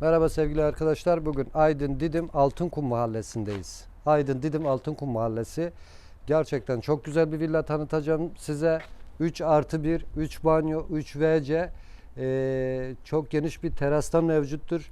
Merhaba sevgili arkadaşlar. Bugün Aydın Didim Altınkum Mahallesi'ndeyiz. Aydın Didim Altınkum Mahallesi. Gerçekten çok güzel bir villa tanıtacağım size. 3 artı 1, 3 banyo, 3 WC. Ee, çok geniş bir terastan mevcuttur.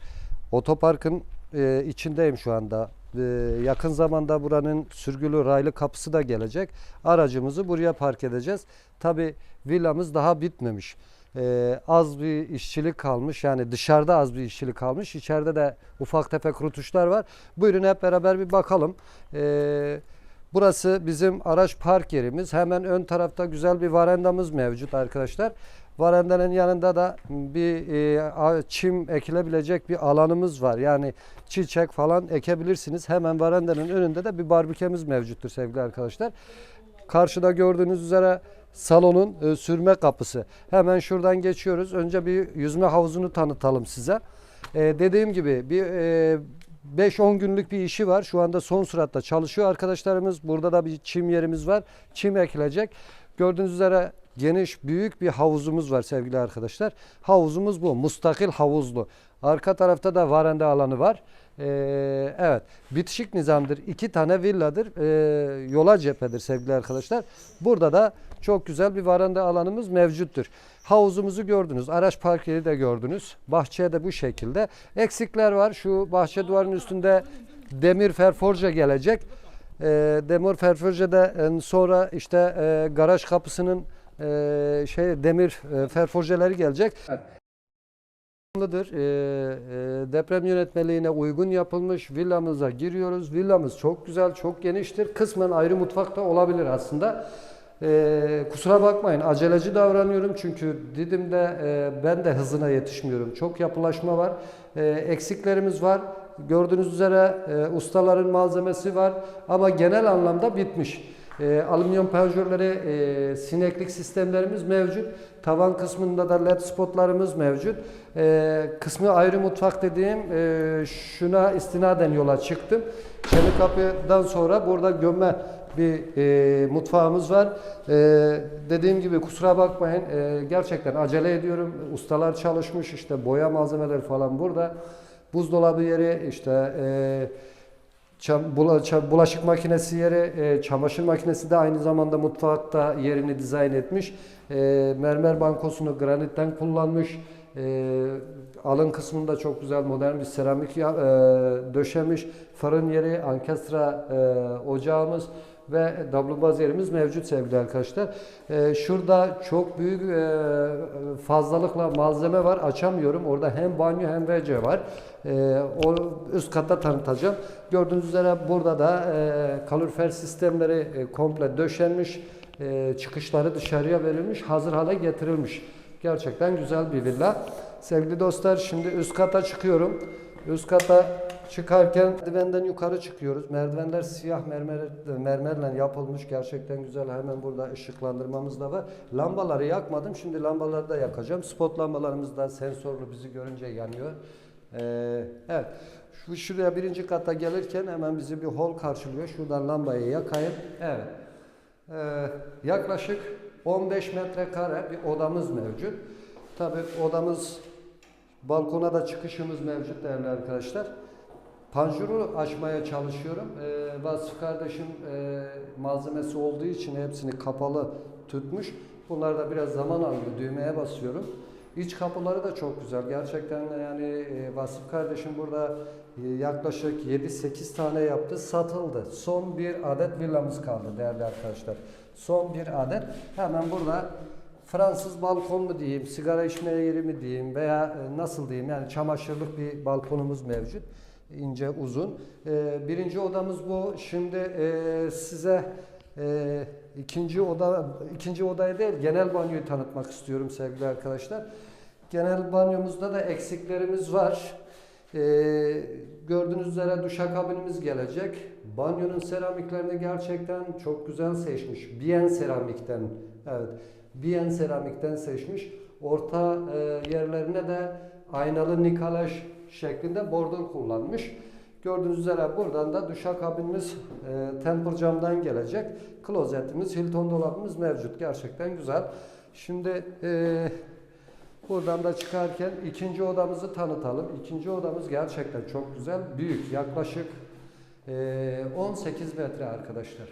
Otoparkın e, içindeyim şu anda. Ee, yakın zamanda buranın sürgülü raylı kapısı da gelecek. Aracımızı buraya park edeceğiz. Tabi villamız daha bitmemiş. Ee, az bir işçilik kalmış. Yani dışarıda az bir işçilik kalmış. İçeride de ufak tefek rutuşlar var. Buyurun hep beraber bir bakalım. Ee, burası bizim araç park yerimiz. Hemen ön tarafta güzel bir varandamız mevcut arkadaşlar. Varandanın yanında da bir e, çim ekilebilecek bir alanımız var. Yani çiçek falan ekebilirsiniz. Hemen varandanın önünde de bir barbükemiz mevcuttur sevgili arkadaşlar. Karşıda gördüğünüz üzere salonun e, sürme kapısı. Hemen şuradan geçiyoruz. Önce bir yüzme havuzunu tanıtalım size. E, dediğim gibi bir e, 5-10 günlük bir işi var. Şu anda son süratle çalışıyor arkadaşlarımız. Burada da bir çim yerimiz var. Çim ekilecek. Gördüğünüz üzere geniş büyük bir havuzumuz var sevgili arkadaşlar. Havuzumuz bu. Mustakil havuzlu. Arka tarafta da varanda alanı var. Ee, evet. Bitişik nizamdır. İki tane villadır. Ee, yola cephedir sevgili arkadaşlar. Burada da çok güzel bir varanda alanımız mevcuttur. Havuzumuzu gördünüz. Araç park yeri de gördünüz. Bahçeye de bu şekilde. Eksikler var. Şu bahçe duvarının üstünde demir ferforje gelecek. Ee, demir ferforjeden sonra işte e, garaj kapısının e, şey demir e, ferforjeleri gelecek. Yapımlıdır. Ee, e, deprem yönetmeliğine uygun yapılmış villamıza giriyoruz. Villamız çok güzel, çok geniştir. Kısmen ayrı mutfak da olabilir aslında. Ee, kusura bakmayın aceleci davranıyorum çünkü Didim'de e, ben de hızına yetişmiyorum. Çok yapılaşma var. Ee, eksiklerimiz var. Gördüğünüz üzere e, ustaların malzemesi var ama genel anlamda bitmiş. E, alüminyum panjurları, e, sineklik sistemlerimiz mevcut. Tavan kısmında da led spotlarımız mevcut. E, kısmı ayrı mutfak dediğim e, şuna istinaden yola çıktım. Çelik kapıdan sonra burada gömme bir e, mutfağımız var. E, dediğim gibi kusura bakmayın e, gerçekten acele ediyorum. Ustalar çalışmış işte boya malzemeleri falan burada. Buzdolabı yeri işte e, bulaşık makinesi yeri, e, çamaşır makinesi de aynı zamanda mutfakta yerini dizayn etmiş. E, mermer bankosunu granitten kullanmış. E, alın kısmında çok güzel modern bir seramik e, döşemiş. Fırın yeri, ankestra e, ocağımız ve dablumbaz yerimiz mevcut sevgili arkadaşlar. E, şurada çok büyük e, fazlalıkla malzeme var. Açamıyorum. Orada hem banyo hem WC var. E, o üst katta tanıtacağım. Gördüğünüz üzere burada da e, kalorifer sistemleri e, komple döşenmiş. E, çıkışları dışarıya verilmiş. Hazır hale getirilmiş. Gerçekten güzel bir villa. Sevgili dostlar şimdi üst kata çıkıyorum. Üst kata çıkarken merdivenden yukarı çıkıyoruz. Merdivenler siyah mermer mermerle yapılmış. Gerçekten güzel. Hemen burada ışıklandırmamız da var. Lambaları yakmadım. Şimdi lambaları da yakacağım. Spot lambalarımız da sensörlü bizi görünce yanıyor. Ee, evet. Şu şuraya birinci kata gelirken hemen bizi bir hol karşılıyor. Şuradan lambayı yakayım. Evet. Ee, yaklaşık 15 metrekare bir odamız mevcut. Tabii odamız balkona da çıkışımız mevcut değerli arkadaşlar. Panjuru açmaya çalışıyorum. Ee, Vasıf kardeşim e, malzemesi olduğu için hepsini kapalı tutmuş. Bunlar da biraz zaman alıyor. Düğmeye basıyorum. İç kapıları da çok güzel. Gerçekten yani e, Vasıf kardeşim burada e, yaklaşık 7-8 tane yaptı. Satıldı. Son bir adet villamız kaldı değerli arkadaşlar. Son bir adet. Hemen burada Fransız balkon mu diyeyim, sigara içme yeri mi diyeyim veya e, nasıl diyeyim yani çamaşırlık bir balkonumuz mevcut. İnce uzun. E, birinci odamız bu. Şimdi e, size e, ikinci oda ikinci odayı değil genel banyoyu tanıtmak istiyorum sevgili arkadaşlar. Genel banyomuzda da eksiklerimiz var. E, gördüğünüz üzere duşakabinimiz gelecek. Banyonun seramiklerini gerçekten çok güzel seçmiş. Bien seramikten. Evet. Bien seramikten seçmiş. Orta e, yerlerine de aynalı nikalaj şeklinde bordon kullanmış. Gördüğünüz üzere buradan da duşakabinimiz e, temper camdan gelecek. Klozetimiz, Hilton dolabımız mevcut. Gerçekten güzel. Şimdi e, Buradan da çıkarken ikinci odamızı tanıtalım. İkinci odamız gerçekten çok güzel. Büyük. Yaklaşık eee, 18 metre arkadaşlar.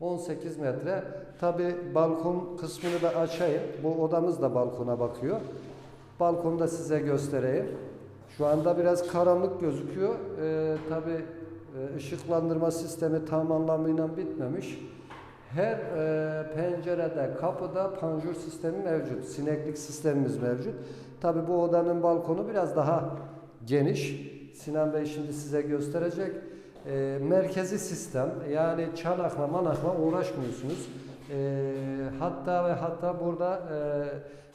18 metre. Tabi balkon kısmını da açayım. Bu odamız da balkona bakıyor. Balkonu da size göstereyim. Şu anda biraz karanlık gözüküyor. Ee, Tabi ışıklandırma sistemi tam anlamıyla bitmemiş. Her e, pencerede, kapıda panjur sistemi mevcut. Sineklik sistemimiz mevcut. Tabi bu odanın balkonu biraz daha geniş. Sinan Bey şimdi size gösterecek. E, merkezi sistem yani çanakla manakla uğraşmıyorsunuz. E, hatta ve hatta burada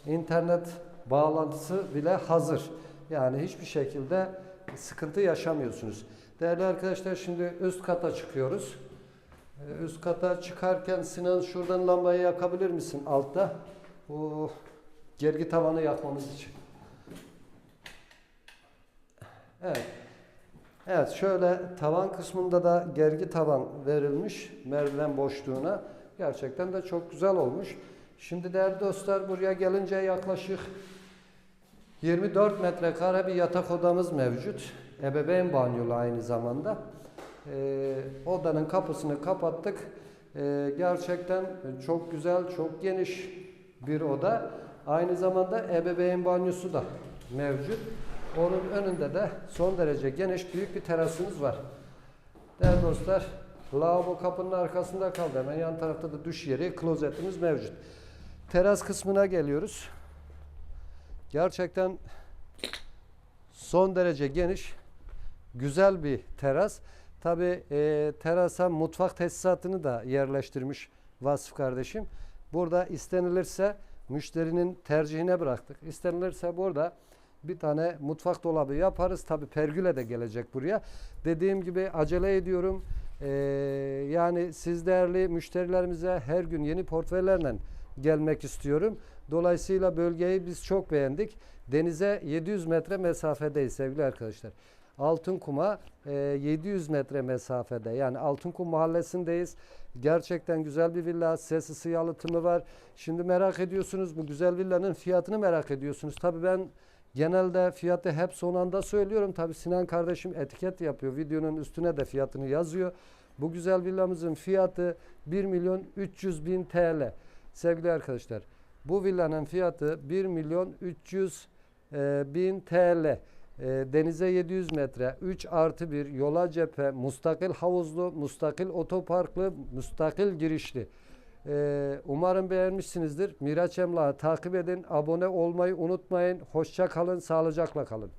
e, internet bağlantısı bile hazır. Yani hiçbir şekilde sıkıntı yaşamıyorsunuz. Değerli arkadaşlar şimdi üst kata çıkıyoruz. Ee, Üst kata çıkarken Sinan şuradan lambayı yakabilir misin altta? Bu gergi tavanı yakmamız için. Evet. Evet şöyle tavan kısmında da gergi tavan verilmiş merdiven boşluğuna. Gerçekten de çok güzel olmuş. Şimdi değerli dostlar buraya gelince yaklaşık 24 metrekare bir yatak odamız mevcut. Ebeveyn banyolu aynı zamanda. Ee, odanın kapısını kapattık. Ee, gerçekten çok güzel, çok geniş bir oda. Aynı zamanda ebeveyn banyosu da mevcut. Onun önünde de son derece geniş büyük bir terasımız var. Değerli dostlar, lavabo kapının arkasında kaldı. Hemen yan tarafta da duş yeri, klozetimiz mevcut. Teras kısmına geliyoruz. Gerçekten son derece geniş, güzel bir teras. Tabi e, terasa mutfak tesisatını da yerleştirmiş Vasıf kardeşim. Burada istenilirse müşterinin tercihine bıraktık. İstenilirse burada bir tane mutfak dolabı yaparız. Tabi pergüle de gelecek buraya. Dediğim gibi acele ediyorum. E, yani siz değerli müşterilerimize her gün yeni portföylerle gelmek istiyorum. Dolayısıyla bölgeyi biz çok beğendik. Denize 700 metre mesafedeyiz sevgili arkadaşlar. Altınkum'a e, 700 metre mesafede yani Altınkum mahallesindeyiz. Gerçekten güzel bir villa. Ses ısı yalıtımı var. Şimdi merak ediyorsunuz bu güzel villanın fiyatını merak ediyorsunuz. Tabii ben genelde fiyatı hep son anda söylüyorum. Tabii Sinan kardeşim etiket yapıyor. Videonun üstüne de fiyatını yazıyor. Bu güzel villamızın fiyatı 1 milyon 300 bin TL. Sevgili arkadaşlar bu villanın fiyatı 1 milyon 300 e, bin TL. E, denize 700 metre, 3 artı 1 yola cephe, mustakil havuzlu, mustakil otoparklı, mustakil girişli. E, umarım beğenmişsinizdir. Miraç Emlak'ı takip edin, abone olmayı unutmayın. Hoşça kalın, sağlıcakla kalın.